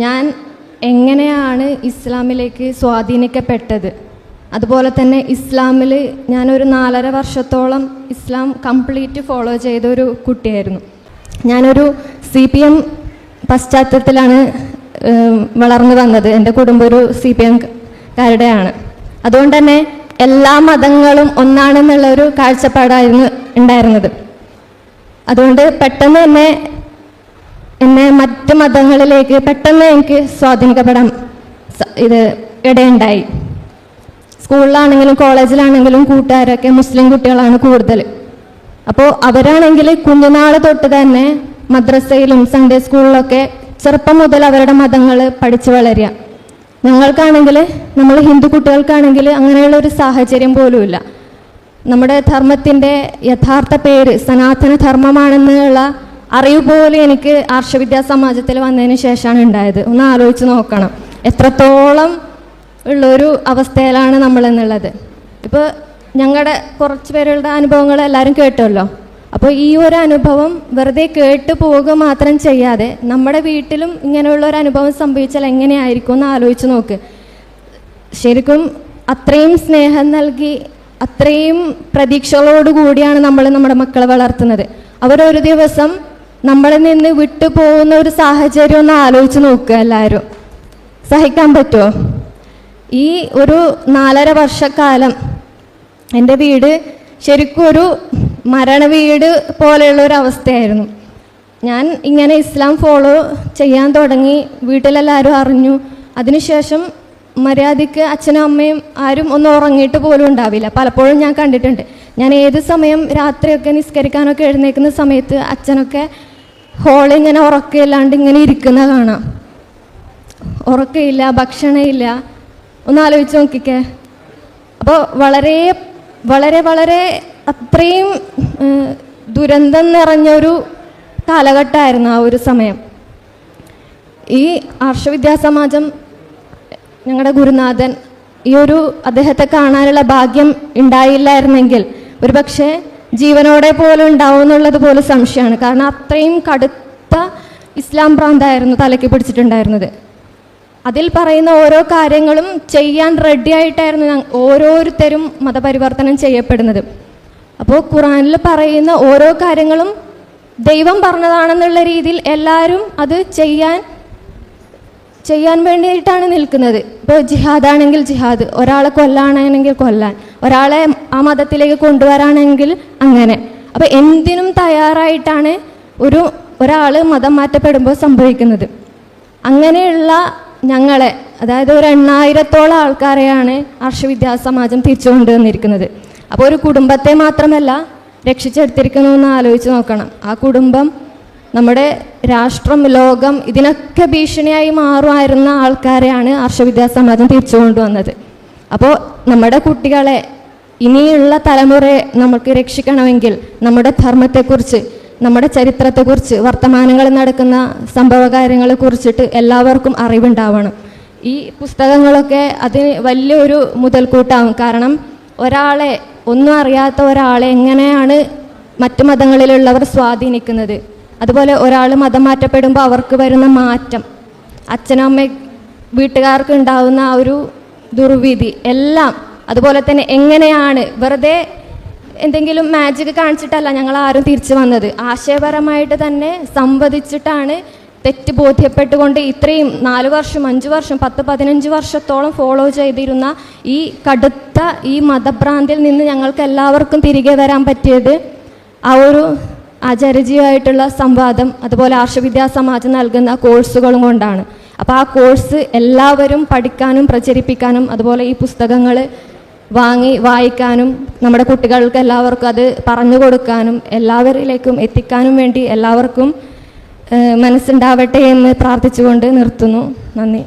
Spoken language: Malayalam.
ഞാൻ എങ്ങനെയാണ് ഇസ്ലാമിലേക്ക് സ്വാധീനിക്കപ്പെട്ടത്? അതുപോലെ തന്നെ ഇസ്ലാമിൽ ഞാനൊരു നാലര വർഷത്തോളം ഇസ്ലാം കംപ്ലീറ്റ് ഫോളോ ചെയ്ത ഒരു കുട്ടിയായിരുന്നു. ഞാനൊരു സി പി എം പശ്ചാത്തലത്തിലാണ് വളർന്നു വന്നത്. എന്റെ കുടുംബം ഒരു സി പി എംകാരുടെയാണ്. അതുകൊണ്ട് തന്നെ എല്ലാ മതങ്ങളും ഒന്നാണെന്നുള്ള ഒരു കാഴ്ചപ്പാടായിരുന്നു ഉണ്ടായിരുന്നത്. അതുകൊണ്ട് പെട്ടെന്ന് തന്നെ എന്നെ മറ്റ് മതങ്ങളിലേക്ക് പെട്ടെന്ന് എനിക്ക് സ്വാധീനിക്കപ്പെടാൻ ഇത് ഇടയുണ്ടായി. സ്കൂളിലാണെങ്കിലും കോളേജിലാണെങ്കിലും കൂട്ടുകാരൊക്കെ മുസ്ലിം കുട്ടികളാണ് കൂടുതൽ. അപ്പോൾ അവരാണെങ്കിൽ കുഞ്ഞുനാൾ തൊട്ട് തന്നെ മദ്രസയിലും സൺഡേ സ്കൂളിലൊക്കെ ചെറുപ്പം മുതൽ അവരുടെ മതങ്ങൾ പഠിച്ചു വളരുക. ഞങ്ങൾക്കാണെങ്കിൽ നമ്മൾ ഹിന്ദു കുട്ടികൾക്കാണെങ്കിൽ അങ്ങനെയുള്ള ഒരു സാഹചര്യം പോലുമില്ല. നമ്മുടെ ധർമ്മത്തിന്റെ യഥാർത്ഥ പേര് സനാതന ധർമ്മമാണെന്നുള്ള അറിവ് പോലെ എനിക്ക് ആർഷവിദ്യാ സമാജത്തിൽ വന്നതിന് ശേഷമാണ് ഉണ്ടായത്. ഒന്ന് ആലോചിച്ച് നോക്കണം. എത്രത്തോളം ഉള്ളൊരു അവസ്ഥയിലാണ് നമ്മൾ എന്നുള്ളത് ഇപ്പോൾ ഞങ്ങളുടെ കുറച്ച് പേരുടെ അനുഭവങ്ങൾ എല്ലാവരും കേട്ടല്ലോ. അപ്പോൾ ഈ ഒരു അനുഭവം വെറുതെ കേട്ട് പോവുക മാത്രം ചെയ്യാതെ നമ്മുടെ വീട്ടിലും ഇങ്ങനെയുള്ള ഒരു അനുഭവം സംഭവിച്ചാൽ എങ്ങനെയായിരിക്കും എന്ന് ആലോചിച്ച് നോക്ക്. ശരിക്കും അത്രയും സ്നേഹം നൽകി അത്രയും പ്രതീക്ഷകളോടുകൂടിയാണ് നമ്മൾ നമ്മുടെ മക്കളെ വളർത്തുന്നത്. അവരൊരു ദിവസം നമ്മളിൽ നിന്ന് വിട്ടു പോകുന്ന ഒരു സാഹചര്യം ഒന്ന് ആലോചിച്ച് നോക്കുക എല്ലാവരും. സഹിക്കാൻ പറ്റുമോ ഈ ഒരു നാലര വർഷക്കാലം എന്റെ വീട് ശരിക്കും ഒരു മരണ വീട് പോലെയുള്ള ഒരു അവസ്ഥയായിരുന്നു. ഞാൻ ഇങ്ങനെ ഇസ്ലാം ഫോളോ ചെയ്യാൻ തുടങ്ങി. വീട്ടിലെല്ലാവരും അറിഞ്ഞു. അതിനുശേഷം മര്യാദയ്ക്ക് അച്ഛനും അമ്മയും ആരും ഒന്നും ഉറങ്ങിയിട്ട് പോലും ഉണ്ടാവില്ല. പലപ്പോഴും ഞാൻ കണ്ടിട്ടുണ്ട്. ഞാൻ ഏത് സമയം രാത്രിയൊക്കെ നിസ്കരിക്കാനൊക്കെ എഴുന്നേൽക്കുന്ന സമയത്ത് അച്ഛനൊക്കെ ഹോളിൽ ഇങ്ങനെ ഉറക്കമില്ലാണ്ട് ഇങ്ങനെ ഇരിക്കുന്ന കാണാം. ഉറക്കമില്ല ഭക്ഷണമില്ല. ഒന്ന് ആലോചിച്ച് നോക്കിക്കേ. അപ്പോൾ വളരെ വളരെ വളരെ അത്രയും ദുരന്തം നിറഞ്ഞൊരു കാലഘട്ടമായിരുന്നു ആ ഒരു സമയം. ഈ ആർഷവിദ്യാസമാജം ഞങ്ങളുടെ ഗുരുനാഥൻ ഈ ഒരു അദ്ദേഹത്തെ കാണാനുള്ള ഭാഗ്യം ഉണ്ടായില്ലായിരുന്നെങ്കിൽ ഒരു പക്ഷേ ജീവനോടെ പോലെ ഉണ്ടാവും എന്നുള്ളത് പോലെ സംശയമാണ്. കാരണം അത്രയും കടുത്ത ഇസ്ലാം ഭ്രാന്തായിരുന്നു തലയ്ക്ക് പിടിച്ചിട്ടുണ്ടായിരുന്നത്. അതിൽ പറയുന്ന ഓരോ കാര്യങ്ങളും ചെയ്യാൻ റെഡി ആയിട്ടായിരുന്നു ഓരോരുത്തരും മതപരിവർത്തനം ചെയ്യപ്പെടുന്നത്. അപ്പോൾ ഖുറാനിൽ പറയുന്ന ഓരോ കാര്യങ്ങളും ദൈവം പറഞ്ഞതാണെന്നുള്ള രീതിയിൽ എല്ലാവരും അത് ചെയ്യാൻ ചെയ്യാൻ വേണ്ടിയിട്ടാണ് നിൽക്കുന്നത്. ഇപ്പോൾ ജിഹാദാണെങ്കിൽ ജിഹാദ് ഒരാളെ കൊല്ലാണെങ്കിൽ കൊല്ലാൻ ഒരാളെ ആ മതത്തിലേക്ക് കൊണ്ടുവരാണെങ്കിൽ അങ്ങനെ. അപ്പോൾ എന്തിനും തയ്യാറായിട്ടാണ് ഒരു ഒരാൾ മതം മാറ്റപ്പെടുമ്പോൾ സംഭവിക്കുന്നത്. അങ്ങനെയുള്ള ഞങ്ങളെ അതായത് ഒരു എണ്ണായിരത്തോളം ആൾക്കാരെയാണ് ഹർഷവിദ്യാസമാജം തിരിച്ചു കൊണ്ടുവന്നിരിക്കുന്നത് അപ്പോൾ ഒരു കുടുംബത്തെ മാത്രമല്ല രക്ഷിച്ചെടുത്തിരിക്കുന്നു എന്ന് ആലോചിച്ച് നോക്കണം. ആ കുടുംബം നമ്മുടെ രാഷ്ട്രം ലോകം ഇതിനൊക്കെ ഭീഷണിയായി മാറുമായിരുന്ന ആൾക്കാരെയാണ് ഹർഷവിദ്യാസമാജം തിരിച്ചു കൊണ്ടുവന്നത് അപ്പോൾ നമ്മുടെ കുട്ടികളെ ഇനിയുള്ള തലമുറയെ നമുക്ക് രക്ഷിക്കണമെങ്കിൽ നമ്മുടെ ധർമ്മത്തെക്കുറിച്ച് നമ്മുടെ ചരിത്രത്തെക്കുറിച്ച് വർത്തമാനങ്ങളിൽ നടക്കുന്ന സംഭവ കാര്യങ്ങളെ കുറിച്ചിട്ട് എല്ലാവർക്കും അറിവുണ്ടാവണം. ഈ പുസ്തകങ്ങളൊക്കെ അതിന് വലിയൊരു മുതൽക്കൂട്ടാവും. കാരണം ഒരാളെ ഒന്നും അറിയാത്ത ഒരാളെ എങ്ങനെയാണ് മറ്റു മതങ്ങളിലുള്ളവർ സ്വാധീനിക്കുന്നത്? അതുപോലെ ഒരാൾ മതം മാറ്റപ്പെടുമ്പോൾ അവർക്ക് വരുന്ന മാറ്റം അച്ഛനമ്മ വീട്ടുകാർക്ക് ഉണ്ടാവുന്ന ആ ഒരു ദുർവിധി എല്ലാം. അതുപോലെ തന്നെ എങ്ങനെയാണ് വെറുതെ എന്തെങ്കിലും മാജിക് കാണിച്ചിട്ടല്ല ഞങ്ങൾ ആരും തിരിച്ചു വന്നത്. ആശയപരമായിട്ട് തന്നെ സംവദിച്ചിട്ടാണ് തെറ്റ് ബോധ്യപ്പെട്ടുകൊണ്ട് ഇത്രയും നാല് വർഷം അഞ്ച് വർഷം പത്ത് പതിനഞ്ച് വർഷത്തോളം ഫോളോ ചെയ്തിരുന്ന ഈ കടുത്ത ഈ മതഭ്രാന്തിൽ നിന്ന് ഞങ്ങൾക്ക് എല്ലാവർക്കും തിരികെ വരാൻ പറ്റിയത് ആ ഒരു ആചാര്യജീവായിട്ടുള്ള സംവാദം അതുപോലെ ആർഷവിദ്യാ സമാജം നൽകുന്ന കോഴ്സുകളും കൊണ്ടാണ്. അപ്പോൾ ആ കോഴ്സ് എല്ലാവരും പഠിക്കാനും പ്രചരിപ്പിക്കാനും അതുപോലെ ഈ പുസ്തകങ്ങൾ വാങ്ങി വായിക്കാനും നമ്മുടെ കുട്ടികൾക്ക് എല്ലാവർക്കും അത് പറഞ്ഞു കൊടുക്കാനും എല്ലാവരിലേക്കും എത്തിക്കാനും വേണ്ടി എല്ലാവർക്കും മനസ്സുണ്ടാവട്ടെ എന്ന് പ്രാർത്ഥിച്ചുകൊണ്ട് നിർത്തുന്നു. നന്ദി.